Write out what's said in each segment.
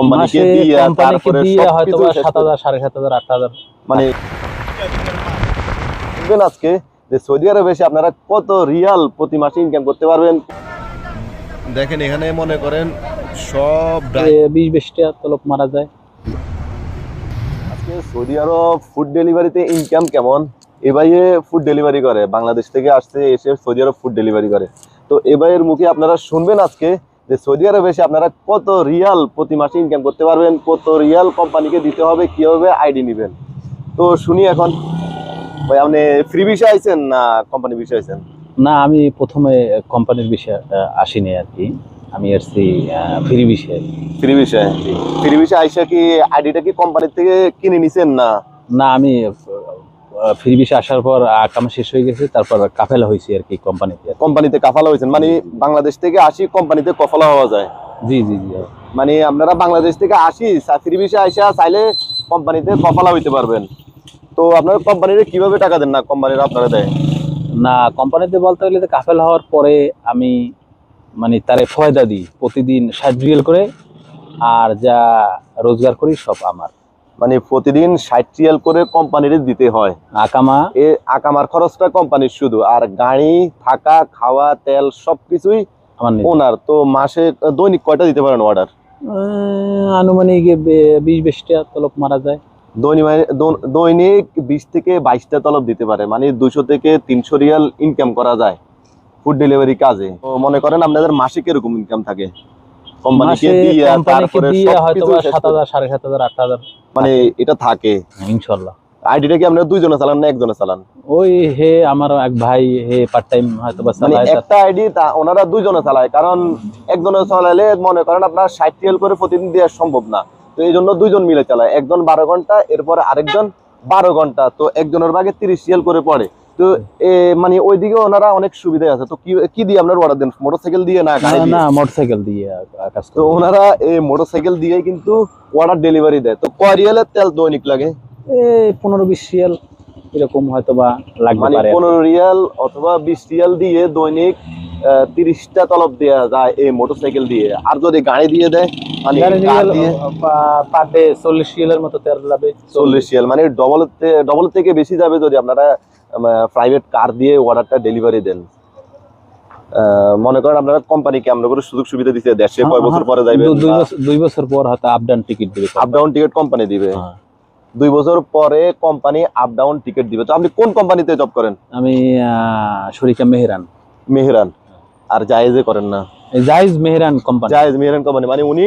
কোম্পানিকে দিয়ে তারপরে হয়তো সবকিছু বা শেষ সাত করে- হাজার সাড়ে সাত হাজার আট হাজার। মানে বুঝবেন আজকে যে সৌদি আরবে এসে আপনারা কত রিয়াল প্রতি মাসে ইনকাম করতে পারবেন। দেখেন এখানে মনে করেন সব এ, বিশ বাইশটা তলব মারা যায়। আজকে সৌদি আরব ফুড ডেলিভারিতে ইনকাম কেমন? এ ভাইয়ে ফুড ডেলিভারি করে বাংলাদেশ থেকে আসতে এসে সৌদি আরব ফুড ডেলিভারি করে। তো এ ভাইয়ের মুখে আপনারা শুনবেন আজকে যে সৌদি আরবে এসে আপনারা কত রিয়াল প্রতি মাসে ইনকাম করতে পারবেন কত রিয়াল কোম্পানিকে দিতে হবে কীভাবে আইডি নেবেন? তো শুনি এখন ভাই আপনি ফ্রি বিষয়ে আইছেন না কোম্পানি বিষয় আইছেন? না আমি প্রথমে কোম্পানির বিষয়ে আসিনি আর কি আমি এসছি ফ্রি বিষয়ে ফ্রি বিষয়ে ফ্রি বিষয়ে আইসা কি আইডিটা কি কোম্পানির থেকে কিনে নিছেন না? না আমি ফ্রি বিষয়ে আসার পর কাম শেষ হয়ে গেছে তারপর কাফেলা হয়েছে আর কি কোম্পানিতে কোম্পানিতে কাফালা হয়েছেন। মানে বাংলাদেশ থেকে আসি কোম্পানিতে কফালা হওয়া যায়। জি জি জি। মানে আপনারা বাংলাদেশ থেকে আসি ফ্রি বিষয়ে আইসা চাইলে কোম্পানিতে কফালা হইতে পারবেন। তো আপনারা কোম্পানিতে কীভাবে টাকা দেন না? কোম্পানিরা আপনারা দেয়? না কোম্পানিতে বলতে গেলে কাফেল হওয়ার পরে আমি মানে তারে ফয়দা দিই। প্রতিদিন ষাট রিয়েল করে আর যা রোজগার করি সব আমার। মানে প্রতিদিন ষাট রিয়াল করে কোম্পানির দিতে হয়। আকামা? এ আকামার খরচটা কোম্পানির শুধু আর গাড়ি থাকা খাওয়া তেল সবকিছুই ওনার। তো মাসে দৈনিক কয়টা দিতে পারেন অর্ডার আনুমানিক বিশ বিশটা তলব মারা যায়। মানে, দৈনিক বিশ থেকে বাইশটা তলব দিতে পারে মানে দুশো থেকে তিনশো রিয়াল ইনকাম করা যায় ফুড ডেলিভারি কাজে। মনে করেন আপনাদের মাসে কীরকম ইনকাম থাকে? কোম্পানিকে দিয়ে তারপরে 7000 7500 8000 মানে এটা থাকে। ইনশাল্লাহ আইডিটা কি আপনারা দুইজনে চালান না একজনে চালান? ওই হে আমার এক ভাই হে পার্ট টাইম হয়তো বা চালায় একটা আইডি ওনারা দুইজনে চালায় কারণ একজনে চালালে মনে করেন আপনার 60 টিএল করে প্রতিদিন দেওয়া সম্ভব না। তো এই জন্য দুইজন মিলে চালায়। একজন বারো ঘণ্টা এরপর আরেকজন বারো ঘণ্টা। তো একজনের ভাগে 30 টিএল করে পড়ে। তো এ মানে ওইদিকে ওনারা অনেক সুবিধা আছে। তো কি কি দিয়ে আপনার অর্ডার দেন? মোটরসাইকেল দিয়ে না গাড়ি না, মোটরসাইকেল দিয়ে তো ওনারা এই মোটরসাইকেল দিয়ে কিন্তু অর্ডার ডেলিভারি দেয়। তো তেল দৈনিক লাগে? এই পনেরো বিশ রিয়াল এরকম হয়তো বা লাগতে মানে পনেরো রিয়াল অথবা বিশ রিয়াল দিয়ে দৈনিক তিরিশটা তলব দেওয়া যায় এই মোটরসাইকেল দিয়ে। আর যদি গাড়ি দিয়ে দেয় মানে পার ডে চল্লিশ রিয়ালের মতো তেল লাগবে। চল্লিশ রিয়াল মানে ডবল ডবল থেকে বেশি যাবে যদি আপনারা প্রাইভেট কার দিয়ে অর্ডারটা ডেলিভারি দেন। মনে করেন আপনারা কোম্পানিকে আমরা করে সুযোগ সুবিধা দিতে দেশে কয় বছর পরে যাইবেন দুই বছর পর হয়তো আপ ডাউন টিকিট দিবে আপ ডাউন টিকিট কোম্পানি দিবে। হ্যাঁ। দুই বছর পরে কোম্পানি আপ ডাউন টিকিট দিবে। তো আপনি কোন কোম্পানিতে জব করেন? আমি শরিকা মেহরান। মেহরান। আর জায়েজে করেন না। জাইজ মেহরান কোম্পানি জায়েজ মেহরান কোম্পানি মানে উনি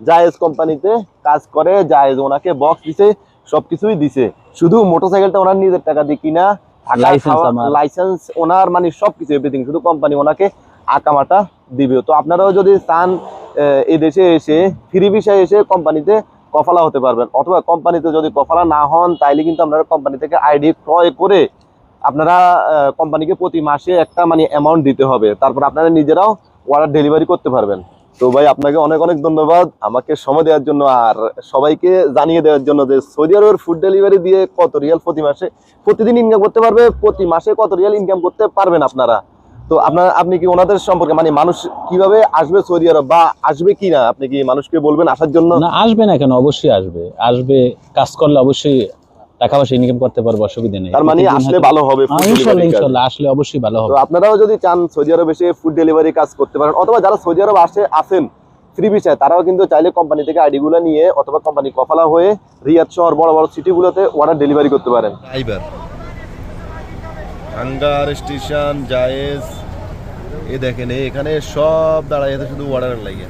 জায়েজ কোম্পানিতে কাজ করে জায়েজ ওনাকে বক্স দিছে সবকিছুই দিছে। শুধু মোটরসাইকেলটা ওনার নিজের টাকা দিয়ে কিনা। লাইসেন্স ওনার মানে সবকিছু এভরিথিং শুধু কোম্পানি ওনাকে আকামাটা দিবে। তো আপনারাও যদি চান এই দেশে এসে ফ্রি ভিসায় এসে কোম্পানিতে কফালা হতে পারবেন। অথবা কোম্পানিতে যদি কফালা না হন তাইলে কিন্তু আপনারা কোম্পানি থেকে আইডি ক্রয় করে আপনারা কোম্পানিকে প্রতি মাসে একটা মানে অ্যামাউন্ট দিতে হবে। তারপর আপনারা নিজেরাও অর্ডার ডেলিভারি করতে পারবেন। তো ভাই, আপনাকে অনেক অনেক ধন্যবাদ। আমাকে সময় দেওয়ার জন্য আর সবাইকে জানিয়ে দেওয়ার জন্য যে সৌদি আরবের ফুড ডেলিভারি দিয়ে কত রিয়াল প্রতি মাসে, প্রতিদিন ইনকাম করতে পারবে, প্রতি মাসে কত রিয়াল ইনকাম করতে পারবেন আপনারা? তো আপনার, আপনি কি ওনাদের সম্পর্কে মানে মানুষ কীভাবে আসবে সৌদি আরব বা আসবে কি না, আপনি কি মানুষকে বলবেন আসার জন্য? আসবে না কেন? অবশ্যই আসবে। আসবে, কাজ করলে অবশ্যই টাকা পয়সা ইনকাম করতে পারবে অসুবিধা নেই। তার মানে আসলে ভালো হবে কাজ। ইনশাল্লাহ আসলে অবশ্যই ভালো হবে। তো আপনারাও যদি চান সৌদি আরব এসে ফুড ডেলিভারি কাজ করতে পারেন অথবা যারা সৌদি আরব আসে আসেন ফ্রি ভিসায় তারাও কিন্তু চাইলে কোম্পানি থেকে আইডি গুলো নিয়ে অথবা কোম্পানি কফালা হয়ে রিয়াদ শহর বড় বড় সিটিগুলোতে অর্ডার ডেলিভারি করতে পারেন। ড্রাইভার হাঙ্গার স্টেশন জায়েজ এ দেখেন এখানে সব দাঁড়ায় শুধু অর্ডার লাগে।